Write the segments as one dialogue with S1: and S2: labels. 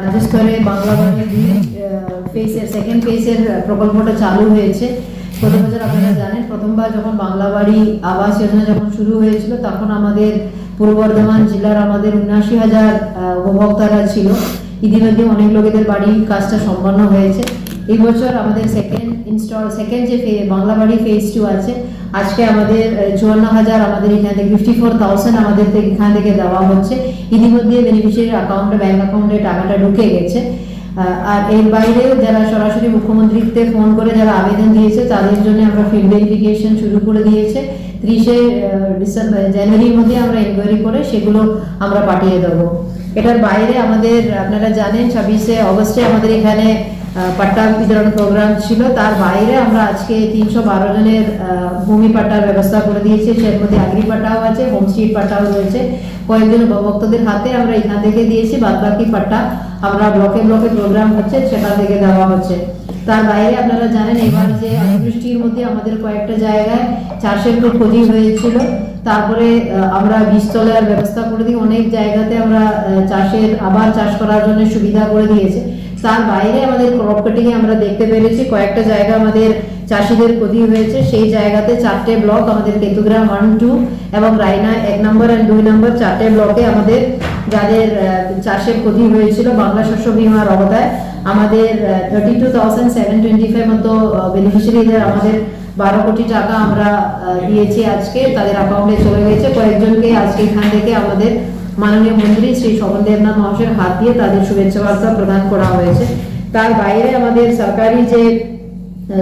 S1: রাজ্য স্তরে বাংলা বাড়ির ফেসের সেকেন্ড ফেসের প্রকল্পটা চালু হয়েছে। গত বছর আপনারা জানেন, প্রথমবার যখন বাংলা বাড়ি আবাস যোজনা যখন শুরু হয়েছিল, তখন আমাদের পূর্ব বর্ধমান জেলার আমাদের উনআশি হাজার উপভোক্তারা ছিল। ইতিমধ্যে অনেক লোকেদের বাড়ি কাজটা সম্পন্ন হয়েছে। এই বছর আমাদের সেকেন্ড ইনস্টল সেকেন্ড যে বাংলা বাড়ি ফেজ টু আছে, আজকে আমাদের চুয়ান্ন হাজার আমাদের এখান থেকে ফিফটি ফোর থাউজেন্ড আমাদের এখান থেকে দেওয়া হচ্ছে। ইতিমধ্যে বেনিফিশিয়ারির অ্যাকাউন্টে ব্যাংক অ্যাকাউন্টে টাকাটা ঢুকে গেছে। আর এর বাইরেও যারা সরাসরি মুখ্যমন্ত্রীকে ফোন করে যারা আবেদন দিয়েছে, তাদের জন্য আমরা ফিল্ড ভেরিফিকেশন শুরু করে দিয়েছে। ত্রিশে ডিসেম্বর জানুয়ারির মধ্যে আমরা ইনকোয়ারি করে সেগুলো আমরা পাঠিয়ে দেবো। এটার বাইরে আমাদের, আপনারা জানেন, ছাব্বিশে অগস্টে আমাদের এখানে পাট্টা বিতরণ প্রোগ্রাম ছিল। তার বাইরে আমরা আজকে তিনশো বারো জনের ভূমি পাট্টার ব্যবস্থা করে দিয়েছি। সের মধ্যে আগ্রি পাট্টাও আছে হোম স্ট্রিট পাট্টাও রয়েছে। কয়েকজন উপভোক্তাদের হাতে আমরা এখান থেকে দিয়েছি বাদ বাকি পাট্টা আমরা ব্লকে ব্লকে প্রোগ্রাম হচ্ছে, সেটা থেকে দেওয়া হচ্ছে। তার বাইরে আপনারা জানেন, এবার যে অতিবৃষ্টির মধ্যে আমাদের কয়েকটা জায়গায় চাষের খুব ক্ষতি হয়েছিল। তারপরে আমরা বীজতলার ব্যবস্থা করে দিই অনেক জায়গাতে আমরা চাষের, আবার চাষ করার জন্য সুবিধা করে দিয়েছে। তার বাইরে আমাদের ক্রপ কাটিং এ আমরা দেখতে পেরেছি, কয়েকটা জায়গা আমাদের চাষিদের ক্ষতি হয়েছে। সেই জায়গাতে চারটে ব্লক আমাদের কেতুগ্রাম ওয়ান টু এবং রায়না এক নম্বর অ্যান্ড দুই নম্বর চারটে ব্লকে আমাদের যাদের চাষের ক্ষতি হয়েছিল বাংলা শস্য বিমার আওতায়। আমাদের thirty two thousand seven twenty five মতো বেনিফিশিয়ারিদের আমাদের বারো কোটি টাকা আমরা দিয়েছি আজকে। তাদের অ্যাকাউন্টে চলে গেছে। কয়েকজনকে আজকে এখান থেকে আমাদের মাননীয় মন্ত্রী শ্রী শোভন দেবনাথ মহাশয়ের হাত দিয়ে তাদের শুভেচ্ছা বার্তা প্রদান করা হয়েছে। তার বাইরে আমাদের সরকারি যে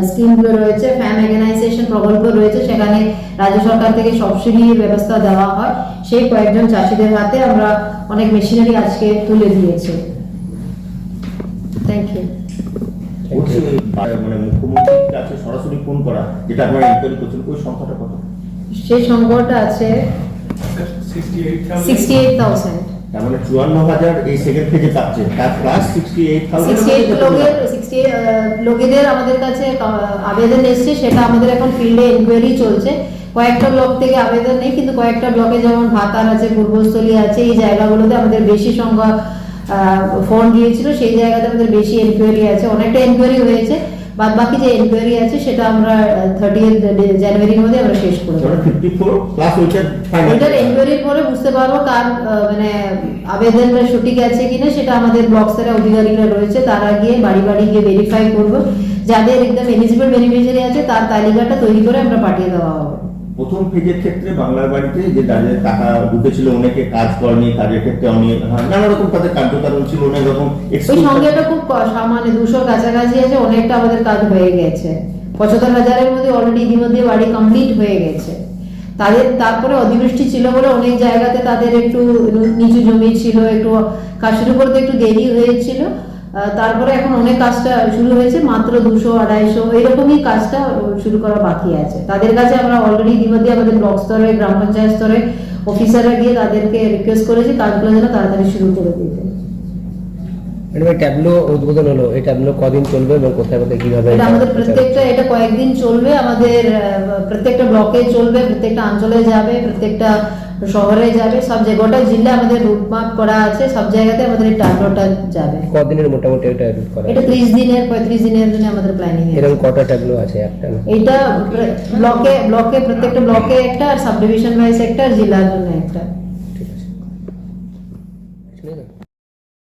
S1: স্কিমগুলো রয়েছে ফ্যাম অর্গানাইজেশন প্রকল্প রয়েছে সেখানে রাজ্য সরকার থেকে সাবসিডির ব্যবস্থা দেওয়া হয়। সেই কয়েকজন চাষিদের হাতে আমরা অনেক মেশিনারি আজকে তুলে দিয়েছি। থ্যাংক ইউ
S2: বলছি ওই বা- মানে মুখ্যমন্ত্রীর কাছে সরাসরি ফোন করা যেটা আপনারা ইনকোয়ারি করছেন ওই সংখ্যাটা কত
S1: সেই সংখ্যাটা আছে। সিক্সটি এইট থাউজেন্ড
S2: তার মানে চুয়ান্ন হাজার এই সেকেন্ড ফেজে পাচ্ছে তার প্লাস সিক্সটি এইট
S1: লোকেদের আমাদের কাছে আবেদন এসছে সেটা আমাদের এখন ফিল্ডে ইনকোয়ারি চলছে। কয়েকটা ব্লক থেকে আবেদন নেই কিন্তু কয়েকটা ব্লকে যেমন ভাতার আছে পূর্বস্থলী আছে এই জায়গাগুলোতে আমাদের বেশি সংখ্যা ফোন দিয়েছিল সেই জায়গাতে আমাদের বেশি এনকোয়ারি আছে। অনেকটা এনকোয়ারি হয়েছে। বাদ বাকি যে এনকোয়ারি আছে সেটা আমরা থার্টি জানুয়ারির মধ্যে আমরা শেষ করে
S2: ওইটার
S1: এনকোয়ারির পরে বুঝতে পারব কার মানে আবেদনটা সঠিক আছে কিনা সেটা আমাদের ব্লক স্তরে অধিকারীরা রয়েছে তারা গিয়ে বাড়ি বাড়ি গিয়ে ভেরিফাই করব। যাদের একদম এলিজিবল বেনিফিশিয়ারি আছে তার তালিকাটা তৈরি করে আমরা পাঠিয়ে দেওয়া হবে।
S2: প্রথম ফেজের ক্ষেত্রে বাংলার বাড়িতে যে যাদের টাকা ঢুকেছিল অনেকে কাজ করেনি কাজের ক্ষেত্রে অনেক হ্যাঁ, নানা রকম তাদের কার্যকারণ ছিল অনেক রকম
S1: ওই সংখ্যাটা খুব সামান্য দুশো কাছাকাছি আছে অনেকটা আমাদের কাজ হয়ে গেছে। পঁচাত্তর হাজারের মধ্যে অলরেডি ইতিমধ্যে বাড়ি কমপ্লিট হয়ে গেছে। তাদের তারপরে অতিবৃষ্টি ছিল বলে অনেক জায়গাতে তাদের একটু নিচু জমি ছিল একটু কাজ শুরু করতে একটু দেরি হয়েছিল। তারপরে এখন অনেক কাজটা শুরু হয়েছে, মাত্র দুশো, আড়াইশো, এরকমই কাজটা শুরু করা বাকি আছে। তাদের কাছে আমরা অলরেডি ইতিমধ্যে আমাদের ব্লক স্তরে, গ্রাম পঞ্চায়েত স্তরে অফিসাররা গিয়ে তাদেরকে রিকোয়েস্ট করেছি, কাজগুলো যেন তাড়াতাড়ি শুরু করে দিতে।
S3: ম্যাডাম এই ট্যাবলো উদ্বোধন হলো। এই ট্যাবলো কদিন চলবে এবং কোথায় কোথায় কীভাবে
S1: আমাদের প্রত্যেকটা এটা কয়েকদিন চলবে। আমাদের প্রত্যেকটা ব্লকে চলবে প্রত্যেকটা অঞ্চলে যাবে প্রত্যেকটা শহরে যাবে। সব জায়গায় গোটা জিল্লা আমাদের রুটমাপ করা আছে। সব জায়গাতে আমাদের এই ট্যাবলোটা যাবে।
S3: কদিনের মোটামুটি এটা করা
S1: এটা ত্রিশ দিনের পঁয়ত্রিশ দিনের জন্য আমাদের প্ল্যানিং
S3: এরকম কটা ট্যাবলো আছে একটা? না?
S1: ব্লকে ব্লকে প্রত্যেকটা ব্লকে একটা আর সাব ডিভিশন ওয়াইজ একটা জেলার জন্য একটা।